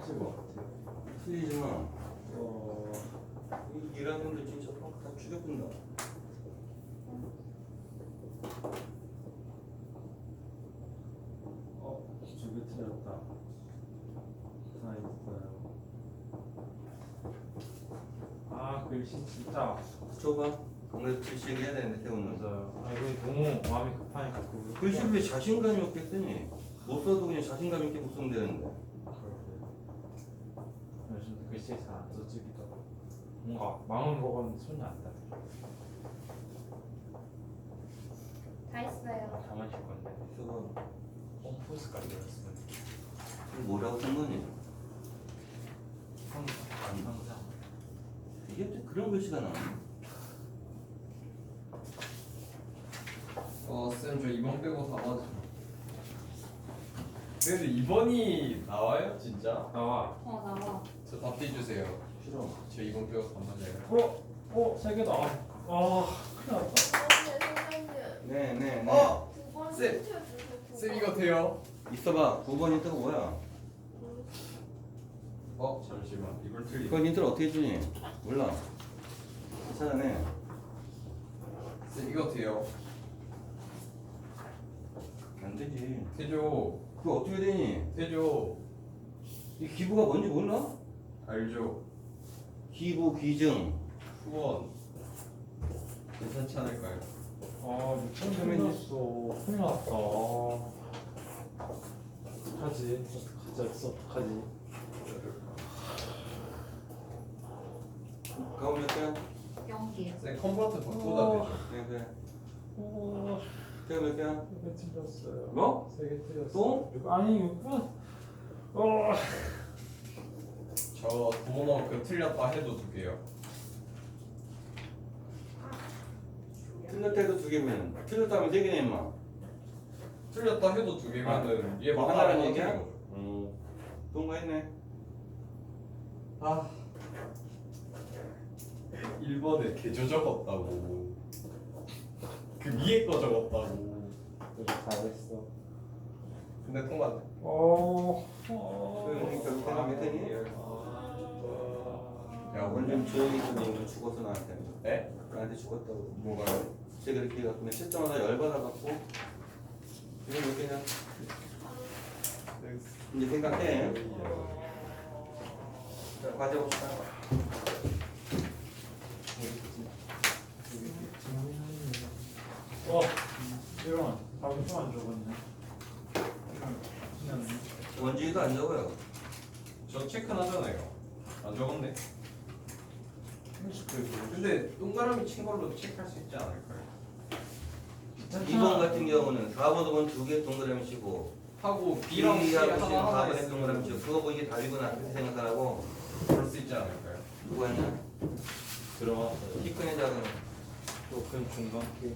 하실 것 같아요. 틀리지 마. 어, 이 일학년들 진짜 다 죽여본다. 어, 두개 틀렸다. 하나 있어요. 아, 글씨 진짜 줘봐. 그래도 글씨 해야 되는데 태우는. 맞아요. 아, 이거 너무 마음이 급하니까 그 글씨 왜 자신감이 없게 쓰니? 못 써도 그냥 자신감 있게 못 쓰면 되는데. 잘안 써지기도 하고 뭔가 마음은 먹었는데 손이 안 닿아. 다 했어요. 다 마실 건데. pom프스까지 들었으면 이거 뭐라고 쓴 거니? 항상 항상 이게 또 그런 글씨가 나오네. 어, 쌤, 저 이번 빼고 다 맞아. 그래도 이번이 나와요, 진짜? 나와. 어 나와. 저 답지 주세요. 싫어. 저 이번 다 맞아요. 어, 어, 세 개다. 아, 큰일 났다. 네, 네, 네. 어! 두번 쌤. 쌤 이거 돼요? 있어봐. 9번 힌트가 뭐야? 어, 잠시만. 이걸 틀리. 이건 힌트를 어떻게 주니? 몰라. 찾아내. 쌤 이거 돼요? 안 되지. 되죠. 그거 어떻게 되니? 되죠. 이 기부가 뭔지 몰라? 알죠. 기부, 기증. 후원. 괜찮지 않을까요? 아, 큰일 났어. 큰일 났다. 어떡하지? 어떡하지? 어떡하지? 가오 몇 개야? 연기. 쌤 컨버트 바꾸다 어. 되죠. 네, 그래. 오, 걔가 몇 개야? 세개 틀렸어요. 뭐? 세개 틀렸어. 또? 육- 아니, 6분. 어. 저 부모만큼 틀렸다 해도 두 개요. 틀렸다 해도 두 개면 틀렸다 하면 세 개네 임마 틀렸다 해도 두 개면은 얘뭐 맞다 하나라는 하나 얘기야? 틀린 거죠. 음 동거했네 아 1번에 개조 적었다고 그 위에 거 적었다고 잘했어. 근데 통과돼 어. 어. 그러니까 밑에가 몇 개니? 야 오늘 좀 조용히 좀 이거 죽었어 나한테 에? 나한테 죽었다고 뭐가요? 제가 이렇게 갖고 며칠 동안 열받아갖고 이거 몇 개냐 이제 생각해 자 과제 봅시다 어. 이런. 밥이 좀안 적었네. 그냥 원지도 안 적어요 저 체크하잖아요 안 적었네 30개 근데 동그라미 친 걸로 체크할 수 있지 않을까요? 2번 같은 경우는 4번, 5번 두 개 동그라미 치고 하고 B랑 C B하고 하나 C는 하나 4번에 동그라미 치고 그거 보이게 답이구나 그렇게 생각하라고 그럴 수 있지 않을까요? 누구 했냐? 들어왔어요. 키 크네 작은 또큰 중간 게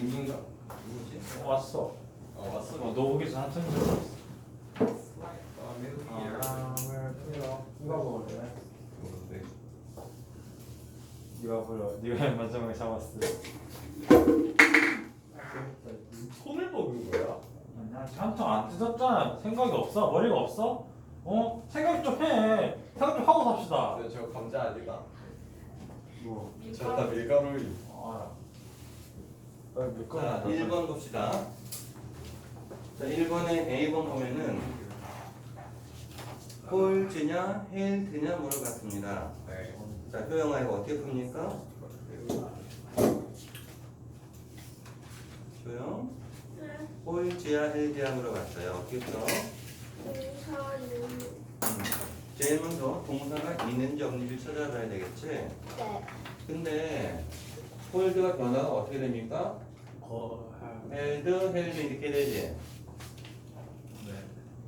인인가? 누구지? 왔어. 어 왔어 어, 너전 한참 전에 왔어. 아 매우 아, 왜 그래요? 누가 먹을래? 네가 불러. 네가 마지막에 잡았어. 손을 먹은 거야? 나 한통 안 뜯었잖아. 생각이 없어? 머리가 없어? 어? 생각 좀 해. 생각 좀 하고 삽시다. 근데 저 감자 아니다 뭐? 저다 밀가루이 알아. 나 밀가루 자 넣었어. 1번 봅시다 자 1번에 A번 보면은 홀즈냐 헬드냐 물어봤습니다 네 자 효영아 이거 어떻게 풉니까? 효영 홀즈야 헬드야 물어봤어요 어떻게 써? 제일 먼저 동사가 있는지 없는지 찾아봐야 되겠지 네. 근데 홀드가 변화가 어떻게 됩니까? 거. 헬드 헬드 이렇게 되지 네.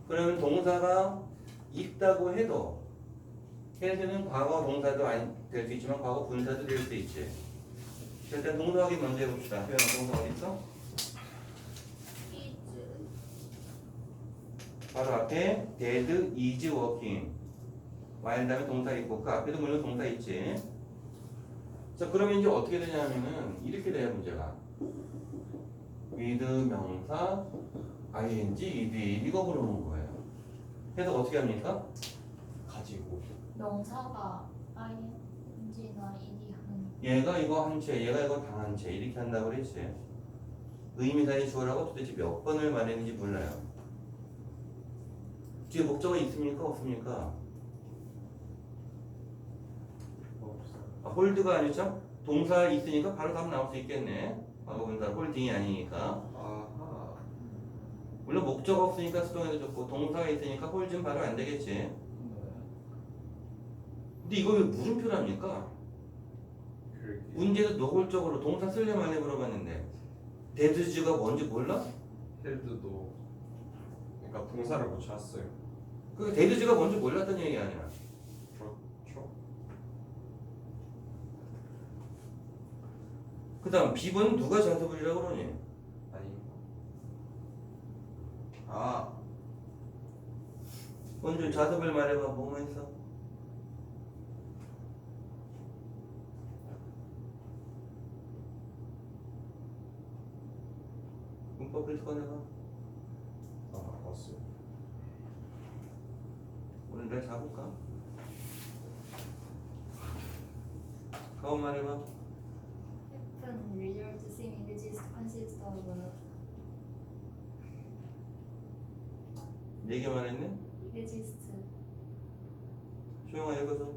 그러면 동사가 있다고 해도 헬드는 과거 동사도 될 수 있지만 과거 분사도 될 수 있지. 일단 동사 확인 먼저 해봅시다. 효영아 동사 어디 있어? 바로 앞에 did, is working. while 다음에 동사 있고 그 앞에도 물론 동사 있지. 자 그러면 이제 어떻게 되냐면은 이렇게 돼요 문제가. with 명사 ing, ed. 이거 물어보는 거예요. 그래서 어떻게 합니까? 가지고 명사가 ing나 ed 하는 얘가 이거 한 채, 얘가 이거 당한채 이렇게 한다고 그랬지. 의미사의 주어라고 도대체 몇 번을 말했는지 몰라요. 뒤에 목적어 있습니까? 없습니까? 없어요. 아, 홀드가 아니죠? 동사 있으니까 바로 답 나올 수 있겠네. 과거 분사 홀딩이 아니니까. 물론 목적 없으니까 수동에도 좋고 동사가 있으니까 홀딩 바로 안 되겠지. 네. 근데 이거 왜 물음표랍니까? 문제도 노골적으로 동사 쓸려만 해 물어봤는데 데드즈가 뭔지 몰라? 헬드도 그러니까 동사를 못 찾았어요. 그 데드즈가 뭔지 몰랐던 얘기 아니야. 그렇죠. 그 다음 비번 누가 자습을이라고 그러니? 아니. 아 먼저 자습을 말해봐 뭐뭐 했어? 문법을 꺼내봐 아, 봤어요. 오늘 내가 잡을까? 가온 말해봐 Happen result same images consist of 네 개만 했네? exist 조용아 읽어서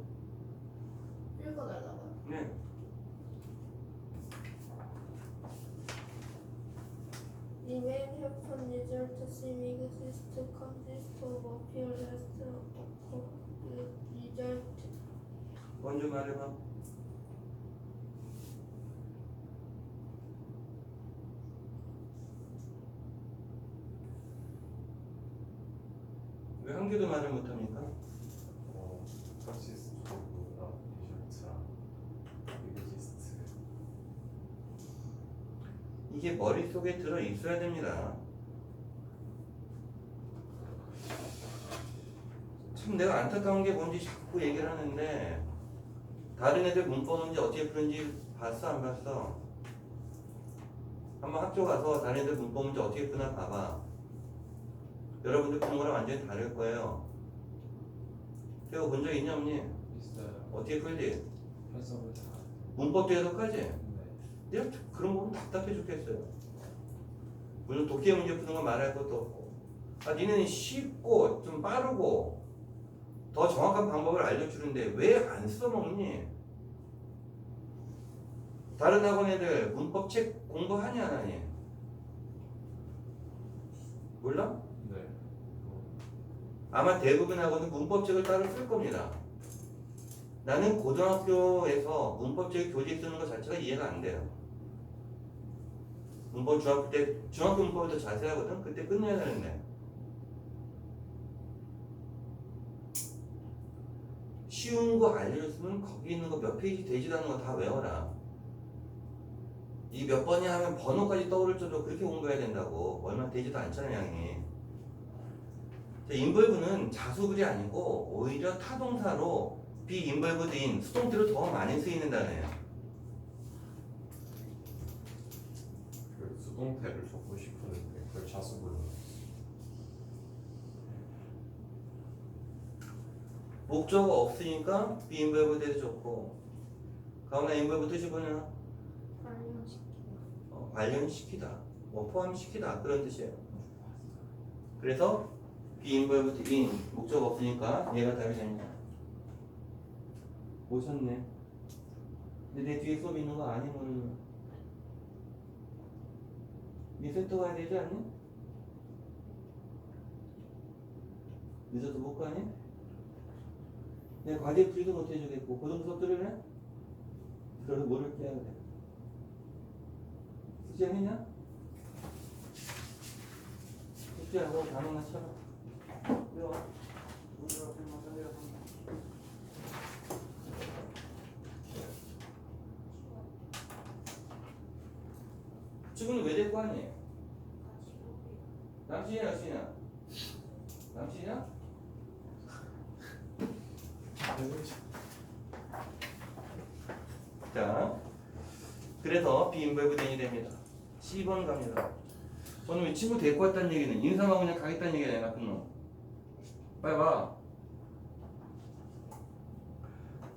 읽어달라고요? 네 The main happen result seem exist consist of appearance of result 먼저 말해봐 왜 한 개도 말을 못합니까? 어, 컨시스트나 리절트랑 이그지스트. 이게 머릿속에 들어 있어야 됩니다. 참 내가 안타까운 게 뭔지 자꾸 얘기를 하는데 다른 애들 문법 문제 어떻게 푸는지 봤어 안 봤어? 한번 학교 가서 다른 애들 문법 문제 어떻게 푸나 봐봐. 여러분들 푸는 거랑 완전히 다를 거예요. 태호 본적 있냐 없니? 있어요. 어떻게 풀지? 해석을 다. 문법도 해석하지? 네. 내가 그런 거 보면 답답해 죽겠어요. 물론 독해 문제 푸는 건 말할 것도 없고. 아, 니는 쉽고 좀 빠르고 더 정확한 방법을 알려주는데 왜 안 써먹니? 다른 학원 애들 문법 책 공부하냐 안 하니? 몰라? 네. 아마 대부분 학원은 문법책을 따로 쓸 겁니다. 나는 고등학교에서 문법책 교재 쓰는 것 자체가 이해가 안 돼요. 문법 중학교 때 중학교 문법이 더 자세하거든. 그때 끝내야 되는데. 쉬운 거 알려줬으면 거기 있는 거 몇 페이지 되지도 않은 거 다 외워라. 이 몇 번이야 하면 번호까지 떠오를 정도로 그렇게 공부해야 된다고. 얼마 되지도 않잖아, 양이. 자, 인벌브는 자수글이 아니고 오히려 타동사로 비인벌브드인 수동태로 더 많이 쓰이는 단어예요. 그 수동태를 적고 싶었는데 그걸 자수불로. 목적어 없으니까 비인벌브드에도 좋고 가오나 인벌브 뜻이 뭐냐? 관련시키다 어, 관련시키다, 뭐 포함시키다 그런 뜻이에요. 그래서 비인벌브드인 목적 없으니까 얘가 답이 됩니다. 오셨네. 근데 내 뒤에 수업 있는 거 아니 모르는. 니 센터 가야 되지 않니? 늦어서 못 가니? 내가 과제 풀이도 못 해주겠고 고등 수업 들으래? 그래도 모를 게 해야 돼. 숙제했냐? 숙제하고 단어나 쳐라. 지금은 왜 데리고 왔니? 남친이야, 여친이야? 남친이야? 자, 그래서 비인벌브된이 됩니다. 10번 갑니다. 저는 이 친구 데리고 왔다는 얘기는 인사하고 그냥 가겠다는 얘기가 아니라 나쁜 놈. 빨리 봐.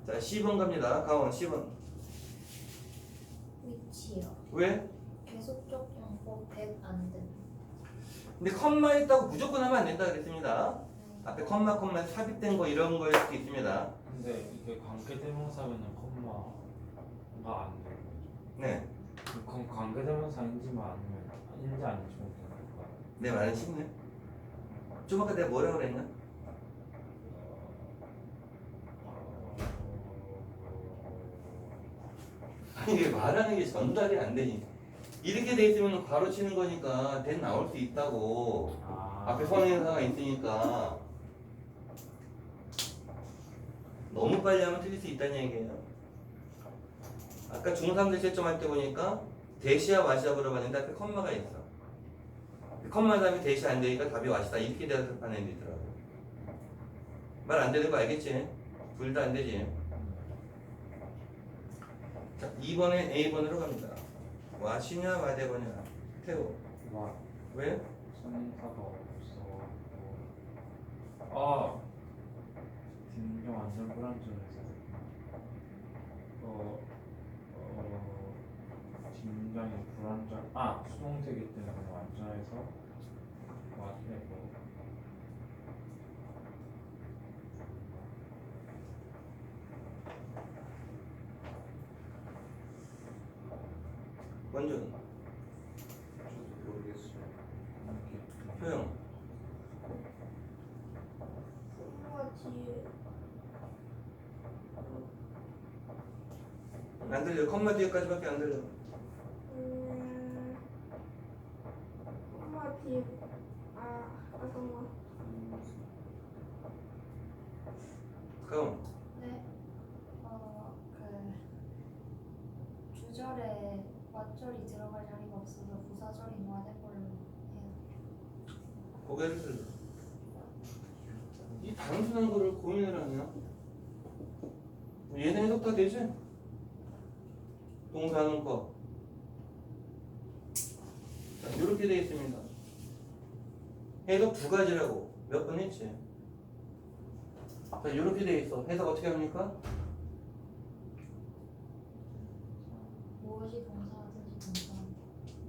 자 10번 갑니다. 가원 10번. 위치요. 왜? 계속적 영법 100안 됨. 근데 컴마 있다고 무조건 하면 안 된다 그랬습니다. 앞에 컴마 컴마 삽입된 거 이런 거일 수도 있습니다. 근데 이게 관계 대명사면은 컴마가 안 되는 거죠. 네. 그럼 관계 대명사인지만 아니면 인지 아닌지 모르겠을까? 내 말은 쉽네. 좀 아까 내가 뭐라고 그랬나? 아니 왜 말하는 게 전달이 안 되니? 이렇게 돼 있으면 바로 치는 거니까 된 나올 수 있다고. 아, 앞에 선행사가 있으니까 너무 빨리 하면 틀릴 수 있다는 얘기예요. 아까 중3들 채점할 때 보니까 대시야 와시야 물어봤는데 앞에 컴마가 있어. 컴마 다음에 대시 안 되니까 답이 와시다 이렇게 대답하는 애들 있더라고. 말 안 되는 거 알겠지? 둘 다 안 되지. 자, 2번에 A번으로 갑니다. 와시냐 와대번이냐? 태우. 와. 왜? 선행사가 없어. 아. 진정 완전 불안정해서. 어, 어 진정이 불안정 아 수동태기 때문에 완전해서 와대고 원준 저도 모르겠어요. 이렇게 표영 콤마 뒤에 안 들려 컴마 뒤에까지밖에 안 들려 음 콤마 뒤에 아 잠깐만 그럼 네. 어, 그 주절에 왓절이 들어갈 자리가 없어서 부사절인 와대볼로 해요. 고개를 들어 이 단순한 거를 고민을 하냐 얘네 해석 다 되지? 동사는 거 자, 이렇게 돼 있습니다 해석 두 가지라고 몇 번 했지 자 이렇게 돼 있어 해석 어떻게 합니까? 무엇이 동사든지 동사.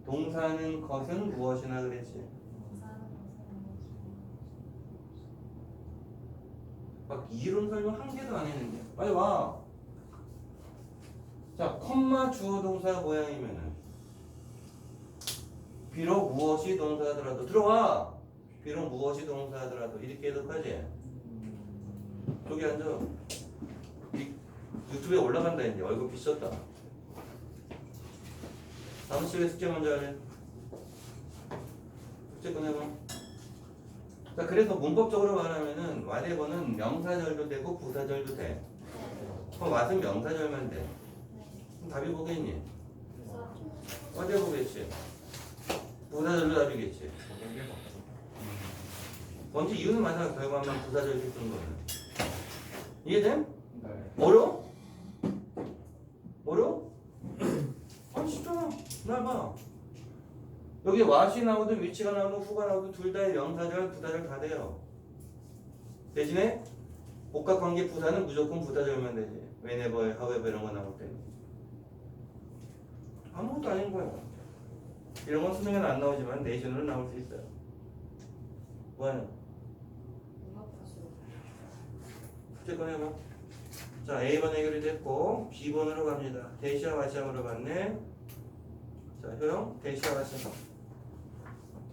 동사는 것은 무엇이나 그랬지. 막 이론 설명 한 개도 안 했는데 빨리 와. 자, 컴마 주어 동사 모양이면은 비록 무엇이 동사하더라도 들어와. 비록 무엇이 동사하더라도 이렇게 해석하지. 저기 앉아. 이- 유튜브에 올라간다 이제 얼굴 비쳤다. 다음 시간에 숙제 먼저 하래. 숙제 꺼내봐. 자, 그래서 문법적으로 말하면은 와대버는 명사절도 되고 부사절도 돼. 그럼 왓은 명사절만 돼. 답이 뭐겠니? 부사. 와대버겠지. 부사절도 답이겠지. 먼저 이유는 맞아. 결과만 부사절 쓰는 거는. 이해됨? 네. 어려워? 어려워? 아니 쉽잖아. 날 봐. 여기 왓이 나오든 위치가 나오든 후가 나오든 둘 다의 명사절, 부사절 다 돼요. 대신에 복합관계 부사는 무조건 부사절만 되지. whenever, however 이런 거 나올 때. 아무것도 아닌 거야. 이런 건 수능에는 안 나오지만 내신으로 나올 수 있어요. 뭐하냐? 숙제 꺼내봐. 자, A번 해결이 됐고 B번으로 갑니다. 대시아 와시아 물어봤네. 자, 효영 대시아 와시아.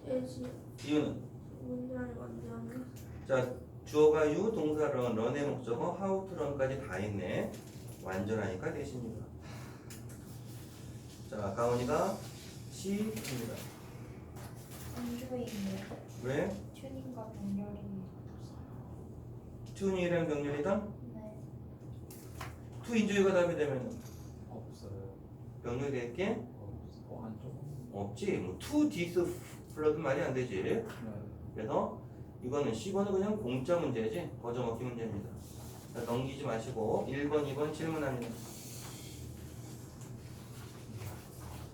대시 이유는 완전 자 주어가 유, 동사 런, 런의 목적어, how to run까지 다 있네. 완전하니까 대시입니다. 자, 가온이가 C입니다. 안주인데 왜? 튜닝과 병렬이 튜닝이랑 병렬이다? 네. 투 인조이가 답이 되면 없어요. 병렬이 될게 없어. 어, 안쪽. 없지. 뭐투 디스 플러드 말이 안 되지. 네. 그래서 이거는 10번은 그냥 공짜 문제지 거저 먹기 문제입니다. 자, 넘기지 마시고 1번, 2번 질문합니다.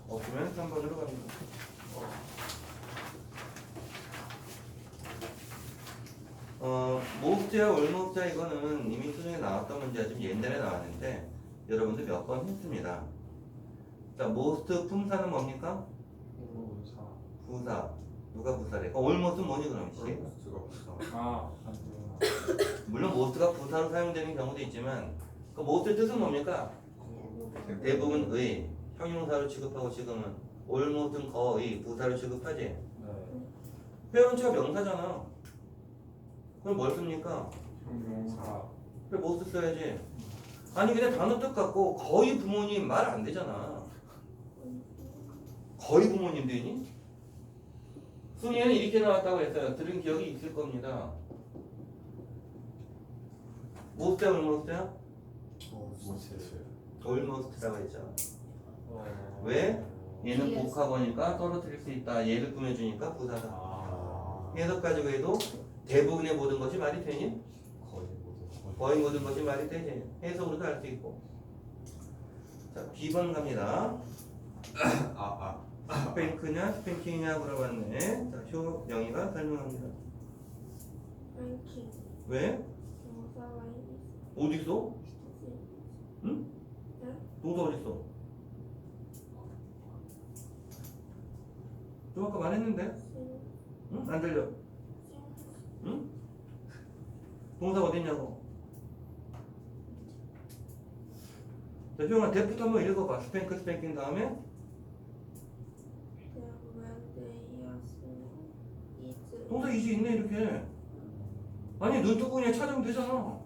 없으면 3번으로 갑니다. 어, 모스트야 올모스트야 이거는 이미 수능에 나왔던 문제가 좀 옛날에 나왔는데 여러분들 몇 번 했습니다. 자, 모스트 품사는 뭡니까? 부사. 부사. 누가 부사래? 어, 올모스트 뭐니 그럼 씨? 얼모스트가 부사. 아 물론 모스트가 부사로 사용되는 경우도 있지만 그 모스트 뜻은 뭡니까? 대부분 의 형용사로 취급하고 지금은 올모스트는 거의 부사로 취급하지. 네 회원체가 명사잖아. 그럼 뭘 씁니까? 형용사. 그래 모스트 써야지. 아니 그냥 단어 뜻 갖고 거의 부모님 말 안 되잖아. 거의 부모님 되니? 순위에는 이렇게 나왔다고 했어요. 들은 기억이 있을 겁니다. 모스트야 올모스트야? 올모스트라고 했죠. 어... 왜? 얘는. 복합어니까 떨어뜨릴 수 있다. 얘를 꾸며주니까 부사다. 아 해석 가지고 해도 대부분의 모든 것이 말이 되니? 거의 모두 거의 모든 것이 말이 되지. 해석으로도 알 수 있고. 자, B번 갑니다. 아, 스팽크냐 스팽킹이냐 물어봤네. 자, 효 영희가 설명합니다. 랭킹 왜? 동사가 어디 있어? 있어 동사 어디 있어? 좀 아까 말했는데? 응? 안 들려. 응? 동사 어디 있냐고. 자, 효영아 대부터 한번 읽어봐. 스팽크 스팽킹 다음에 동사 이지 있네 이렇게. 아니 눈두덩이에 찾으면 되잖아.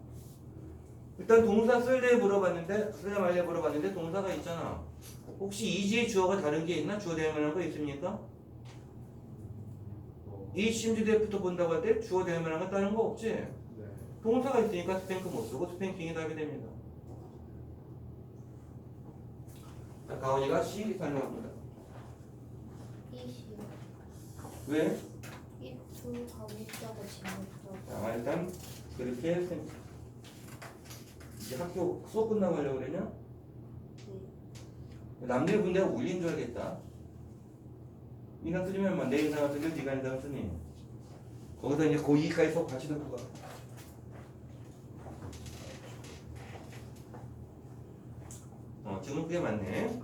일단 동사 쓸래 물어봤는데 쓸래 말래 물어봤는데 동사가 있잖아. 혹시 이지의 주어가 다른 게 있나? 주어 대명한 거 있습니까? 이 심지대부터 본다고 할 때 주어 대명한 거 다른 거 없지? 네. 동사가 있으니까 스팽크 못 쓰고 스팽킹이 답이 됩니다. 자, 가온이가 C 설명합니다. 이시요 왜? 이두 가목자고 진목자고 자, 일단 그렇게 했습 이제 학교 수업 끝나고 하려고 그러냐? 남들 군대가 울린 줄 알겠다. 인상 쓰려면 막 내 인상을 쓰든 네가 인상을 쓰니. 거기서 이제 고2까지 수업 같이 듣고 가. 어, 지금 그게 맞네.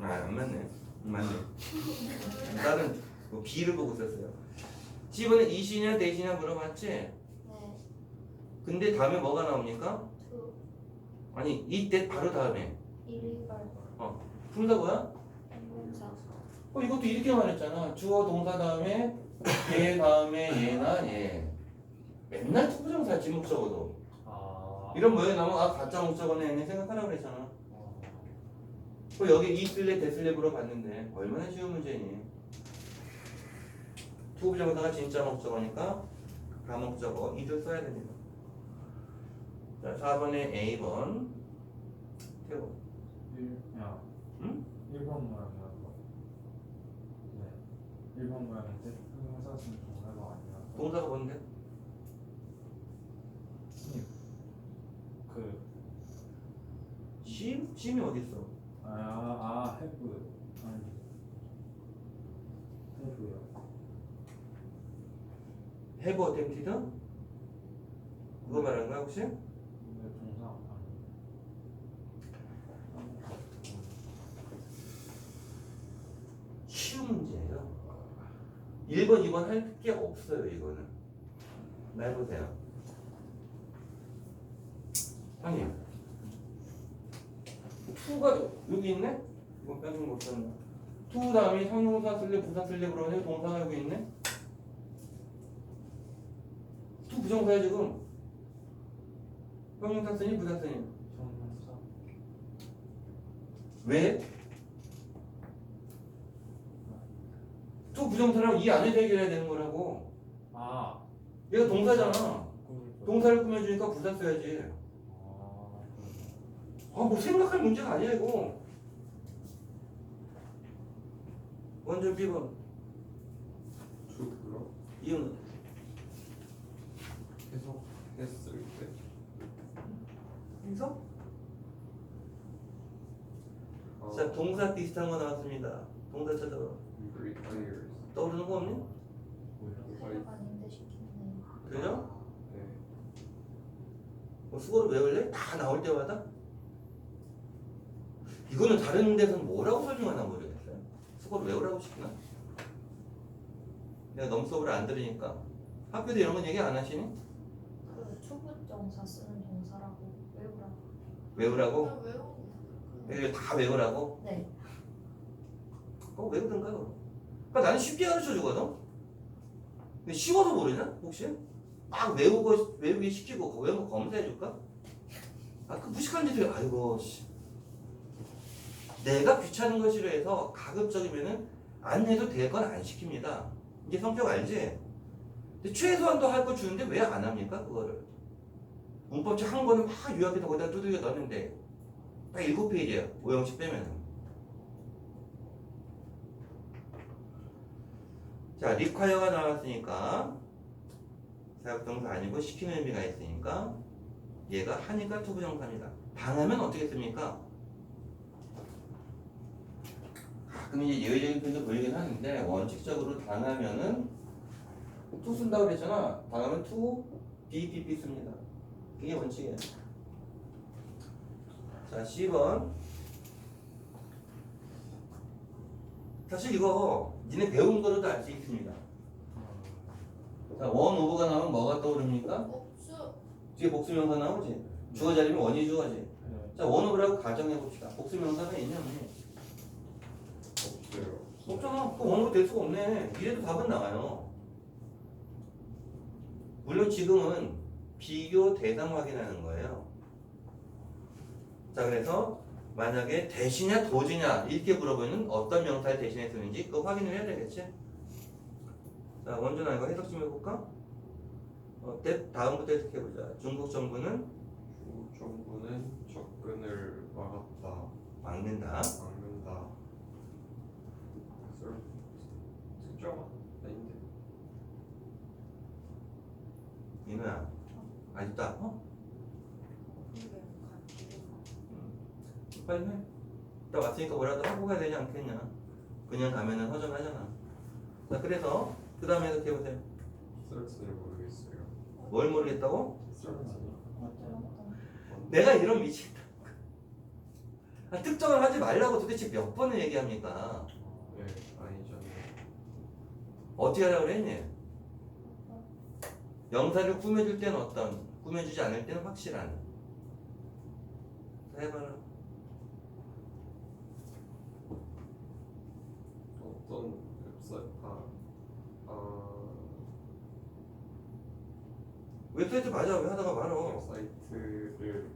아, 안 맞네. 맞네. 다른 뭐 B를 보고 썼어요. C번에 이시냐 대시냐 물어봤지? 네 근데 다음에 뭐가 나옵니까? 투 아니 이때 바로 다음에 일일발 품사 뭐야? 어 이것도 이렇게 말했잖아. 주어 동사 다음에 얘 다음에 얘나 얘. 맨날 투부정사 지목 적어도 아 이런 모양이 나면 아 가짜 목적어네 얘네 생각하라 그랬잖아. 어. 그 여기 이슬래 대슬래 물어봤는데 얼마나 쉬운 문제니? 투부정사가 진짜 목적어니까 가목적어 이들 써야 됩니다. 자 4번에 A번 태워. 일, 야, 응? 1번 모양이야 그거 네 1번 모양인데 형용사 쓰는 동사가 아니라 동사가 뭔데? 그 심? 심이 어디 있어? 아, 아, 해브 아니 해브요 have attempted? 그거 말하는 거야 혹시? 근데 동사 아니 쉬운 문제예요. 1번, 2번 할 게 없어요, 이거는. 날 보세요. 형님. 투가 여기 있네? 이거 빼는 못 썼나? 투 다음에 형용사 쓸래, 부사 쓸래 그러면 동사가 여기 있네? 투 부정사야 지금. 형용사 쓰니, 부사 쓰니? 왜? 투 부정사랑 이 안에 해결해야 되는 거라고. 아 얘가 동사잖아. 그- 동사를 꾸며주니까 부사 써야지. 아. 아, 뭐 생각할 문제가 아니야, 이거. 먼저 B번. 투로 이유는? 해석했을 때. 해석? 어, 자, 동사 비슷한 거 나왔습니다. 동사 찾아봐. Requires. 떠오르는 거 없니? 그죠? 뭐 수고를 외울래? 다 나올 때마다? 이거는 다른 데서는 뭐라고 설명하나 모르겠어요. 수고를 외우라고 시키나? 내가 너무 수업을 안 들으니까. 학교도 이런 건 얘기 안 하시니? 그 초급정사 쓰는 동사라고 외우라고. 외우라고? 아, 그냥 외우는 네, 다 외우라고? 네. 어, 외우던가요? 그러니까 나는 쉽게 가르쳐 주거든. 근데 쉬워서 모르냐? 혹시? 막 외우고 외우기 시키고 외운 거 검사해 줄까? 아그 무식한 짓을 아이고 씨. 내가 귀찮은 거 싫어해서 가급적이면은 안 해도 될 건 안 시킵니다. 이게 성격 알지? 최소한도 할 거 주는데 왜 안 합니까 그거를? 문법책 한 권은 막 요약해서 거기다 두들겨 넣는데 딱 일곱 페이지야 오형식 빼면은. 자, 리콰이어가 나왔으니까 사역동사 아니고 시키는 의미가 있으니까 얘가 하니까 투부정사입니다. 당하면 어떻게 씁니까? 가끔 이제 예외적인 표현도 보이긴 하는데 원칙적으로 당하면은 투 쓴다고 그랬잖아. 당하면 투, BPP 씁니다. 그게 원칙이에요. 자, 10번. 사실 이거 니네 배운 거로도 알 수 있습니다. 자, 원 오버가 나오면 뭐가 떠오릅니까? 없어 뒤에 복수명사 나오지? 주어 자리면 원이 주어지. 네. 자, 원 오버라고 가정해 봅시다. 복수명사가 있냐 없니? 없어요. 없잖아. 그 원으로 될 수가 없네. 이래도 답은 나와요. 물론 지금은 비교 대상 확인하는 거예요. 자, 그래서 만약에 대시냐 도지냐 이렇게 물어보면 어떤 명사를 대신해 쓰는지 그거 확인을 해야 되겠지? 자, 원준아 이거 해석 좀 해볼까? 어, 대- 다음부터 해석해보자. 중국 정부는 주 정부는 접근을 막았다. 막는다. 막는다. 썰 특정 아닌데. 민호야, 아직도 아파? 빨리 해. 나 왔으니까 뭐라도 하고 가야 되지 않겠냐. 그냥 가면은 허전하잖아. 자, 그래서 그 다음에 이렇게 해보세요. 썰을 모르겠어요. 뭘 모르겠다고? 내가 이런 미친다. 아, 특정을 하지 말라고 도대체 몇 번을 얘기합니까? 네 아니잖아요. 어떻게 하라고 그랬니? 영사를 꾸며줄 때는 어떤, 꾸며주지 않을 때는 확실한. 자, 해봐라. 어떤 웹사이트 아, 아 웹사이트 맞아. 왜 하다가 말어. 웹사이트를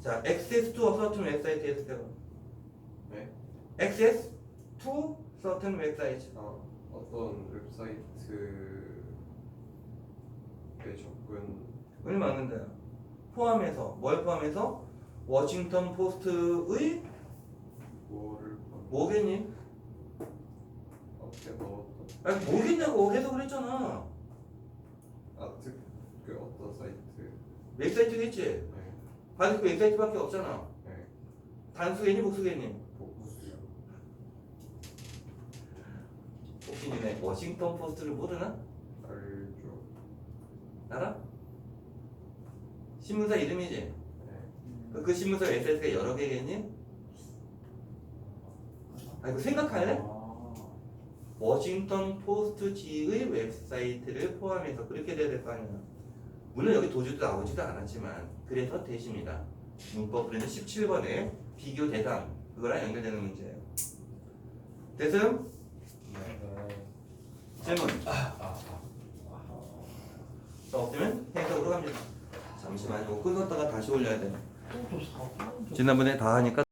자, access to a certain website 해주세요. 네? access to certain website. 아 어떤 웹사이트에 접근 을 막는다. 포함해서 뭘 포함해서 워싱턴 포스트의 뭐를 봐- 뭐겠니? 어떻게 넣었던 아니 뭐겠냐고 해석을 했잖아. 아특 그 어떤 사이트 웹사이트겠지. 네, 반드시 그 웹사이트밖에 없잖아. 네. 단수겠니 복수겠니? 복수요. 혹시 니네 워싱턴 포스트를 모르나? 알죠. 알아? 신문사 이름이지. 네. 그, 그 신문사 웹사이트가 여러 개겠니? 아 이거 생각할래? 아, 워싱턴 포스트지의 웹사이트를 포함해서 그렇게 돼야 될 거 아니야. 물론 여기 도주도 나오지도 않았지만 그래서 대십니다. 문법 그래서 17번에 비교 대상 그거랑 연결되는 문제예요. 됐음? 질문. 자 없으면 해석으로 갑니다. 잠시만요. 끊었다가 다시 올려야. 또 사고. 지난번에 다 하니까